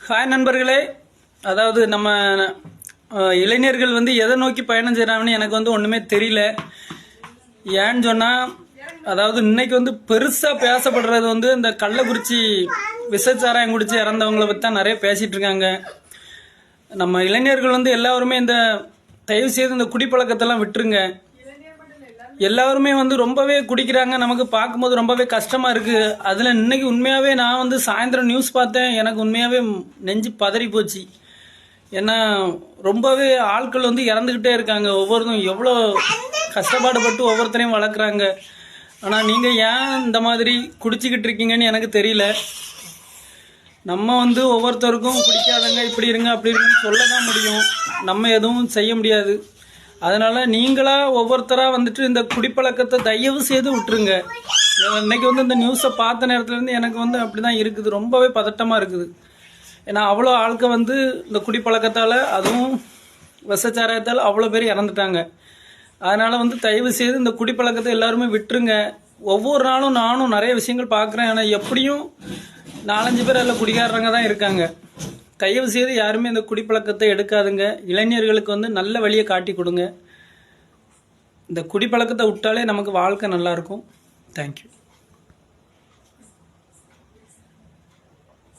Hi நண்பர்களே. அதாவது நம்ம இளைஞர்கள் வந்து எதை நோக்கி பயணம் செய்கிறாங்கன்னு எனக்கு வந்து ஒன்றுமே தெரியல. ஏன்னு சொன்னால் அதாவது இன்னைக்கு வந்து பெருசாக பேசப்படுறது வந்து இந்த கள்ளக்குறிச்சி விசச்சாராயம் குடிச்சு இறந்தவங்கள பற்றி தான் நிறைய பேசிகிட்டு இருக்காங்க. நம்ம இளைஞர்கள் வந்து எல்லாருமே இந்த தயவு செய்து இந்த குடிப்பழக்கத்தெல்லாம் விட்டுருங்க. எல்லாருமே வந்து ரொம்பவே குடிக்கிறாங்க. நமக்கு பார்க்கும்போது ரொம்பவே கஷ்டமா இருக்கு. அதுல இன்னைக்கு உண்மையாவே நான் வந்து சாயந்தரம் நியூஸ் பார்த்தேன். எனக்கு உண்மையாவே நெஞ்சு பதறி போச்சு. ஏன்னா ரொம்பவே ஆட்கள் வந்து இறந்துக்கிட்டே இருக்காங்க. ஒவ்வொருத்தரும் எவ்வளோ கஷ்டப்பாடுபட்டு ஒவ்வொருத்தரையும் வளர்க்குறாங்க. ஆனால் நீங்கள் ஏன் இந்த மாதிரி குடிச்சிக்கிட்டு இருக்கீங்கன்னு எனக்கு தெரியல. நம்ம வந்து ஒவ்வொருத்தருக்கும் குடிக்காதங்க இப்படி இருங்க அப்படி இருங்கன்னு சொல்ல தான் முடியும். நம்ம எதுவும் செய்ய முடியாது. அதனால நீங்களா ஒவ்வொருத்தரா வந்துட்டு இந்த குடிப்பழக்கத்தை தயவு செய்து விட்டுருங்க. இன்னைக்கு வந்து இந்த நியூஸை பார்த்த நேரத்துல இருந்து எனக்கு வந்து அப்படிதான் இருக்குது. ரொம்பவே பதட்டமா இருக்குது. ஏன்னா அவ்வளோ ஆட்கள் வந்து இந்த குடிப்பழக்கத்தால் அதுவும் விஷச்சாராயத்தால் அவ்வளோ பேர் இறந்துட்டாங்க. அதனால வந்து தயவு செய்து இந்த குடிப்பழக்கத்தை எல்லாருமே விட்டுருங்க. ஒவ்வொரு நாளும் நானும் நிறைய விஷயங்கள் பார்க்குறேன். ஆனால் எப்படியும் நாலஞ்சு பேர் அதில் குடிகாரங்க தான் இருக்காங்க. தயவு செய்து யாருமே இந்த குடிப்பழக்கத்தை எடுக்காதுங்க. இளைஞர்களுக்கு வந்து நல்ல வழியை காட்டி கொடுங்க. இந்த குடிப்பழக்கத்தை விட்டாலே நமக்கு வாழ்க்கை நல்லாயிருக்கும் தேங்க்யூ